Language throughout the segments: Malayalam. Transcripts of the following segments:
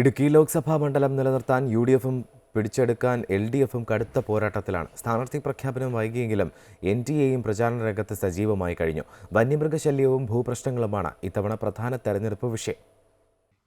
ഇടുക്കി ലോക്സഭാ മണ്ഡലം നിലനിർത്താൻ യു ഡി എഫും പിടിച്ചെടുക്കാൻ എൽ ഡി എഫും കടുത്ത പോരാട്ടത്തിലാണ്. സ്ഥാനാർത്ഥി പ്രഖ്യാപനം വൈകിയെങ്കിലും എൻ ഡി എയും പ്രചാരണ രംഗത്ത് സജീവമായി കഴിഞ്ഞു. വന്യമൃഗശല്യവും ഭൂപ്രശ്നങ്ങളുമാണ് ഇത്തവണ പ്രധാന തെരഞ്ഞെടുപ്പ് വിഷയം.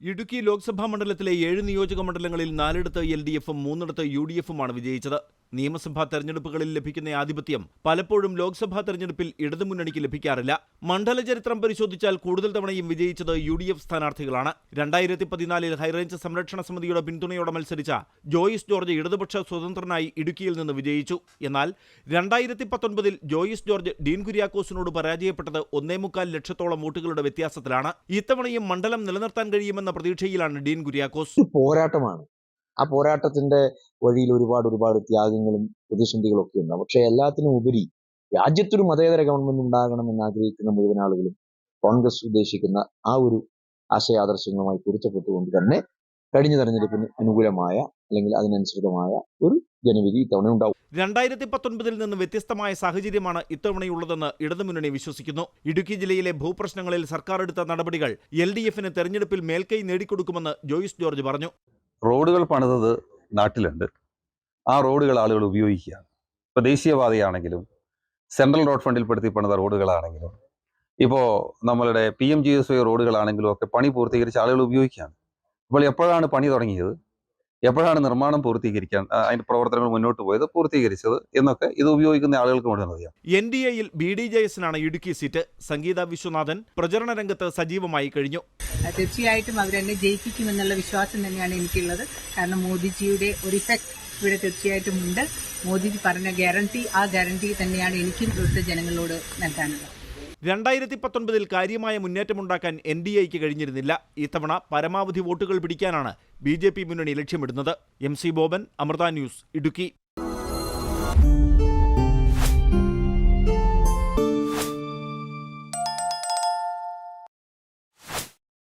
ഇടുക്കി ലോക്സഭാ മണ്ഡലത്തിലെ ഏഴ് നിയോജക മണ്ഡലങ്ങളിൽ നാലിടത്ത് എൽ ഡി എഫും മൂന്നിടത്ത് യു ഡി എഫുമാണ് വിജയിച്ചത്. നിയമസഭാ തെരഞ്ഞെടുപ്പുകളിൽ ലഭിക്കുന്ന ആധിപത്യം പലപ്പോഴും ലോക്സഭാ തെരഞ്ഞെടുപ്പിൽ ഇടതുമുന്നണിക്ക് ലഭിക്കാറില്ല. മണ്ഡല ചരിത്രം പരിശോധിച്ചാൽ കൂടുതൽ തവണയും വിജയിച്ചത് യു ഡി എഫ് സ്ഥാനാർത്ഥികളാണ്. രണ്ടായിരത്തി പതിനാലിൽ ഹൈറേഞ്ച് സംരക്ഷണ സമിതിയുടെ പിന്തുണയോടെ മത്സരിച്ച ജോയിസ് ജോർജ് ഇടതുപക്ഷ സ്വതന്ത്രനായി ഇടുക്കിയിൽ നിന്ന് വിജയിച്ചു. എന്നാൽ രണ്ടായിരത്തി പത്തൊൻപതിൽ ജോയിസ് ജോർജ് ഡീൻ കുര്യാക്കോസിനോട് പരാജയപ്പെട്ടത് ഒന്നേ മുക്കാൽ ലക്ഷത്തോളം വോട്ടുകളുടെ വ്യത്യാസത്തിലാണ്. ഇത്തവണയും മണ്ഡലം നിലനിർത്താൻ കഴിയുമെന്ന പ്രതീക്ഷയിലാണ് ഡീൻ കുര്യാക്കോസ്. പോരാട്ടമാണ്. ആ പോരാട്ടത്തിന്റെ വഴിയിൽ ഒരുപാട് ഒരുപാട് ത്യാഗങ്ങളും പ്രതിസന്ധികളും ഒക്കെ ഉണ്ടാവും പക്ഷെ എല്ലാത്തിനും ഉപരി രാജ്യത്തൊരു മതേതര ഗവൺമെന്റ് ഉണ്ടാകണമെന്ന് ആഗ്രഹിക്കുന്ന മുഴുവൻ ആളുകളും കോൺഗ്രസ് ഉദ്ദേശിക്കുന്ന ആ ഒരു ആശയാദർശങ്ങളുമായി പൊരുത്തപ്പെട്ടുകൊണ്ട് തന്നെ കഴിഞ്ഞ തെരഞ്ഞെടുപ്പിന് അനുകൂലമായ അല്ലെങ്കിൽ അതിനനുസൃതമായ ഒരു ജനവിധി ഇത്തവണ ഉണ്ടാവും. രണ്ടായിരത്തി പത്തൊൻപതിൽ നിന്ന് വ്യത്യസ്തമായ സാഹചര്യമാണ് ഇത്തവണയുള്ളതെന്ന് ഇടതുമുന്നണി വിശ്വസിക്കുന്നു. ഇടുക്കി ജില്ലയിലെ ഭൂപ്രശ്നങ്ങളിൽ സർക്കാർ എടുത്ത നടപടികൾ എൽ ഡി എഫിന് തെരഞ്ഞെടുപ്പിൽ മേൽക്കൈ നേടിക്കൊടുക്കുമെന്ന് ജോയിസ് ജോർജ് പറഞ്ഞു. റോഡുകൾ പണിതത് നാട്ടിലുണ്ട്. ആ റോഡുകൾ ആളുകൾ ഉപയോഗിക്കുകയാണ് ഇപ്പോൾ ദേശീയപാതയാണെങ്കിലും സെൻട്രൽ റോഡ് ഫണ്ടിൽപ്പെടുത്തി പണിത റോഡുകളാണെങ്കിലും ഇപ്പോൾ നമ്മളുടെ P M G S Y റോഡുകളാണെങ്കിലും ഒക്കെ പണി പൂർത്തീകരിച്ച് ആളുകൾ ഉപയോഗിക്കുകയാണ്. അപ്പോൾ എപ്പോഴാണ് പണി തുടങ്ങിയത്? എപ്പോഴാണ് നിർമ്മാണം പൂർത്തീകരിക്കാൻ അതിന്റെ പ്രവർത്തനങ്ങൾ മുന്നോട്ട് പോയത് പൂർത്തീകരിച്ചത് എന്നൊക്കെ ഇത് ഉപയോഗിക്കുന്ന ആളുകൾക്ക് മുഴുവൻ അറിയാം. എൻ ഡി എയിൽ ബി ഡി ജെ എസിനാണ് ഇടുക്കി സീറ്റ്. സംഗീത വിശ്വനാഥൻ പ്രചരണ രംഗത്ത് സജീവമായി കഴിഞ്ഞു. തീർച്ചയായിട്ടും അവരെന്നെ ജയിപ്പിക്കുമെന്നുള്ള വിശ്വാസം തന്നെയാണ് എനിക്കുള്ളത്. കാരണം മോദിജിയുടെ ഒരു ഇഫക്ട് ഇവിടെ തീർച്ചയായിട്ടും ഉണ്ട്. മോദിജി പറഞ്ഞ ഗ്യാരണ്ടി ആ ഗ്യാരണ്ടി തന്നെയാണ് എനിക്കും ഇവിടുത്തെ ജനങ്ങളോട് നൽകാനുള്ളത്. രണ്ടായിരത്തി പത്തൊൻപതിൽ കാര്യമായ മുന്നേറ്റമുണ്ടാക്കാൻ എൻ ഡി എക്ക് കഴിഞ്ഞിരുന്നില്ല. ഇത്തവണ പരമാവധി വോട്ടുകൾ പിടിക്കാനാണ് ബി ജെ പി മുന്നണി ലക്ഷ്യമിടുന്നത്. M C Boban Amrita news Idukki.